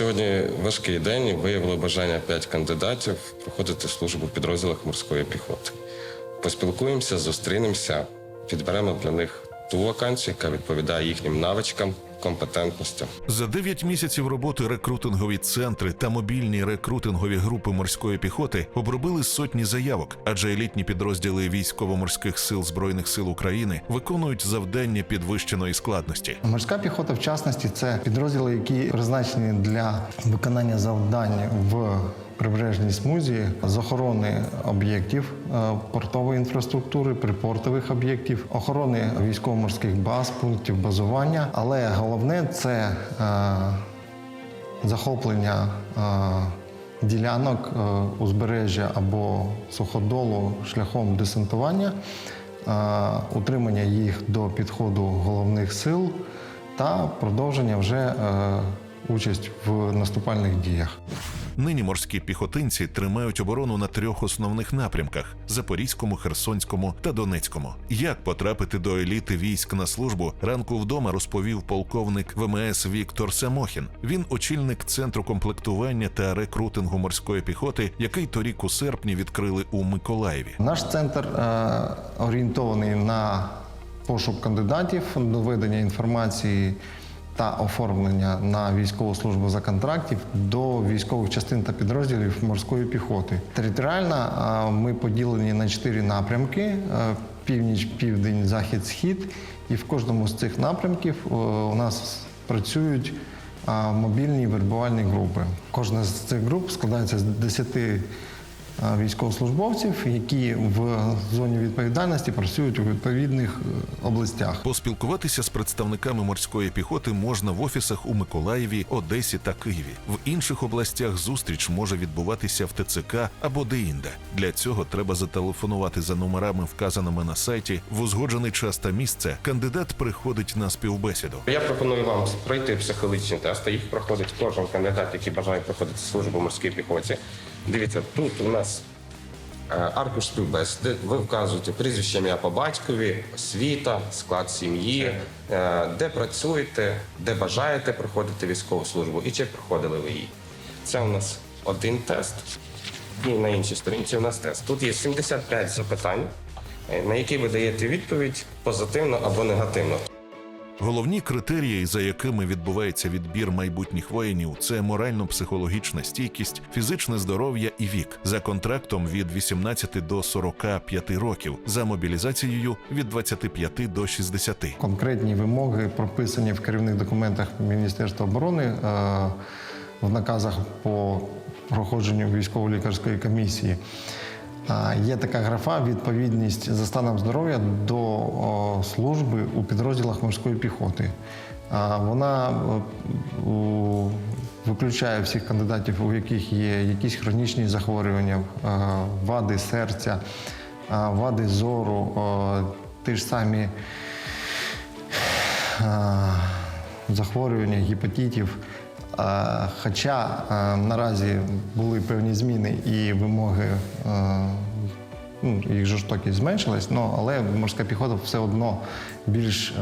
сьогодні важкий день. і Виявили бажання п'ять кандидатів проходити службу в підрозділах морської піхоти. Поспілкуємося, зустрінемося, підберемо для них ту вакансію, яка відповідає їхнім навичкам, компетентностям. За 9 місяців роботи рекрутингові центри та мобільні рекрутингові групи морської піхоти обробили сотні заявок, адже елітні підрозділи військово-морських сил збройних сил України виконують завдання підвищеної складності. Морська піхота, в частності, це підрозділи, які призначені для виконання завдань в прибережній смузі з охорони об'єктів е, портової інфраструктури, припортових об'єктів, охорони військово-морських баз, пунктів базування. Але головне це е, захоплення е, ділянок узбережжя або суходолу шляхом десантування, утримання їх до підходу головних сил та продовження вже участь в наступальних діях. Нині морські піхотинці тримають оборону на трьох основних напрямках: Запорізькому, Херсонському та Донецькому. Як потрапити до еліти військ на службу, ранку вдома розповів полковник ВМС Віктор Самохін. Він очільник центру комплектування та рекрутингу морської піхоти, який торік у серпні відкрили у Миколаєві. Наш центр е, орієнтований на пошук кандидатів, доведення інформації та оформлення на військову службу за контрактів до військових частин та підрозділів морської піхоти. Територіально е, ми поділені на чотири напрямки: е, північ, південь, захід, схід. І в кожному з цих напрямків е, у нас працюють мобільні вербувальні групи. Кожна з цих груп складається з 10 а, військовослужбовців, які в зоні відповідальності працюють у відповідних е, областях. Поспілкуватися з представниками морської піхоти можна в офісах у Миколаєві, Одесі та Києві. В інших областях зустріч може відбуватися в ТЦК або деінде. Для цього треба зателефонувати за номерами, вказаними на сайті. В узгоджений час та місце кандидат приходить на співбесіду. Я пропоную вам пройти психологічні тести. Їх проходить кожен кандидат, який бажає проходити службу в морській піхоті. Дивіться, тут у нас е, аркуш співбесіди. Ви вказуєте прізвище ім'я по батькові, освіта, склад сім'ї, е, де працюєте, де бажаєте проходити військову службу і чи проходили ви її. Це у нас один тест. І на іншій сторінці у нас тест. Тут є 75 запитань, е, на які ви даєте відповідь позитивно або негативно. Головні критерії, за якими відбувається відбір майбутніх воїнів, це морально-психологічна стійкість, фізичне здоров'я і вік. За контрактом від 18 до 45 років, за мобілізацією від 25 до 60. Конкретні вимоги прописані в керівних документах Міністерства оборони е, в наказах по проходженню військово-лікарської комісії. Є така графа відповідність за станом здоров'я до служби у підрозділах морської піхоти. Вона виключає всіх кандидатів, у яких є якісь хронічні захворювання, е, вади серця, вади зору, ті ж самі е, захворювання гепатитів. Е, Хоча е, наразі були певні зміни і вимоги, е, ну, їх жорстокість зменшилась, але морська піхота все одно більш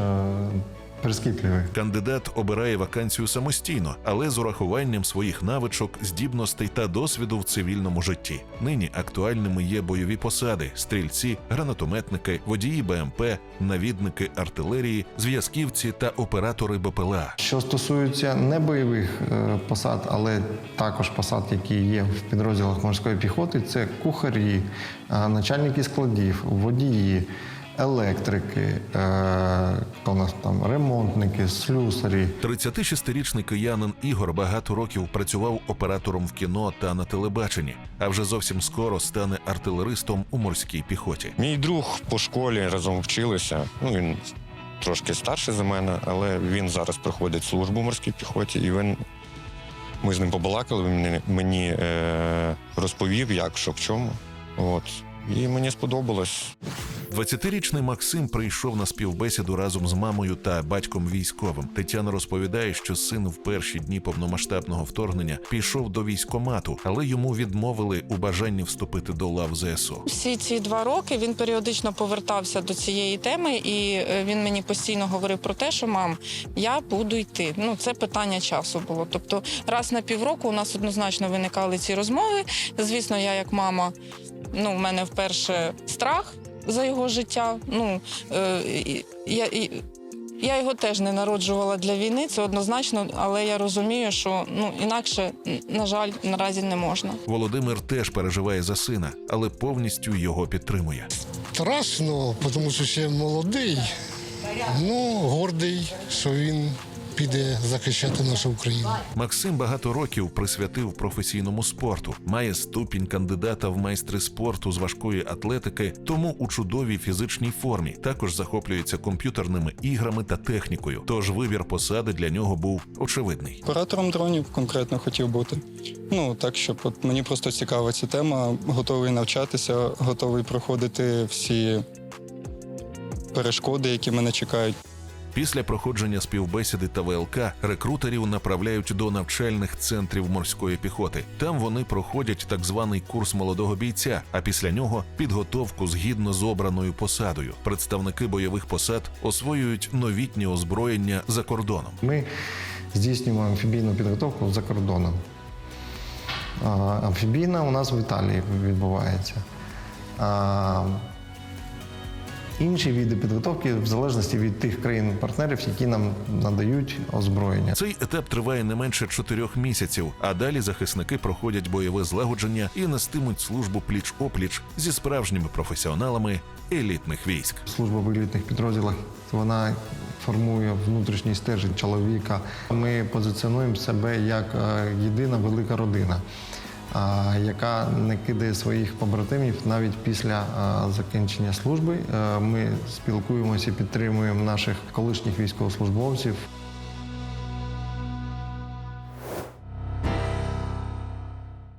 прискіпливий. Кандидат обирає вакансію самостійно, але з урахуванням своїх навичок, здібностей та досвіду в цивільному житті. Нині актуальними є бойові посади: стрільці, гранатометники, водії БМП, навідники артилерії, зв'язківці та оператори БПЛА. Що стосується не бойових е, посад, але також посад, які є в підрозділах морської піхоти, це кухарі, е, начальники складів, водії, електрики, е, хто у нас там ремонтники, слюсарі. 36-річний киянин Ігор багато років працював оператором в кіно та на телебаченні, а вже зовсім скоро стане артилеристом у морській піхоті. Мій друг по школі разом вчилися. Ну він трошки старший за мене, але він зараз проходить службу в морській піхоті, і він. Ми з ним побалакали, він мені, мені е, розповів, як, що в чому. От. І мені сподобалось. 20-річний Максим прийшов на співбесіду разом з мамою та батьком військовим. Тетяна розповідає, що син в перші дні повномасштабного вторгнення пішов до військомату, але йому відмовили у бажанні вступити до лав ЗСУ. Всі ці два роки він періодично повертався до цієї теми, і е, він мені постійно говорив про те, що мам, я буду йти. Ну це питання часу було. Тобто, раз на півроку у нас однозначно виникали ці розмови. Звісно, я як мама, ну в мене вперше страх за його життя. Ну е, я. І, я його теж не народжувала для війни, це однозначно, але я розумію, що ну інакше, на жаль, наразі не можна. Володимир теж переживає за сина, але повністю його підтримує. Страшно, тому що ще молодий, ну гордий, що він піде захищати нашу Україну. Максим багато років присвятив професійному спорту, має ступінь кандидата в майстри спорту з важкої атлетики, тому у чудовій фізичній формі. Також захоплюється комп'ютерними іграми та технікою. Тож вибір посади для нього був очевидний. Оператором дронів конкретно хотів бути. Ну так, щоб от мені просто цікава ця тема. Готовий навчатися, готовий проходити всі перешкоди, які мене чекають. Після проходження співбесіди та ВЛК рекрутерів направляють до навчальних центрів морської піхоти. Там вони проходять так званий курс молодого бійця, а після нього підготовку згідно з обраною посадою. Представники бойових посад освоюють новітнє озброєння за кордоном. Ми здійснюємо амфібійну підготовку за кордоном. Амфібійна у нас в Італії відбувається. Інші види підготовки в залежності від тих країн-партнерів, які нам надають озброєння. Цей етап триває не менше чотирьох місяців, а далі захисники проходять бойове злагодження і нестимуть службу пліч опліч зі справжніми професіоналами елітних військ. Служба в елітних підрозділах вона формує внутрішній стержень чоловіка. Ми позиціонуємо себе як е, єдина велика родина, яка не кидає своїх побратимів навіть після закінчення служби. Е, Ми спілкуємося і підтримуємо наших колишніх військовослужбовців.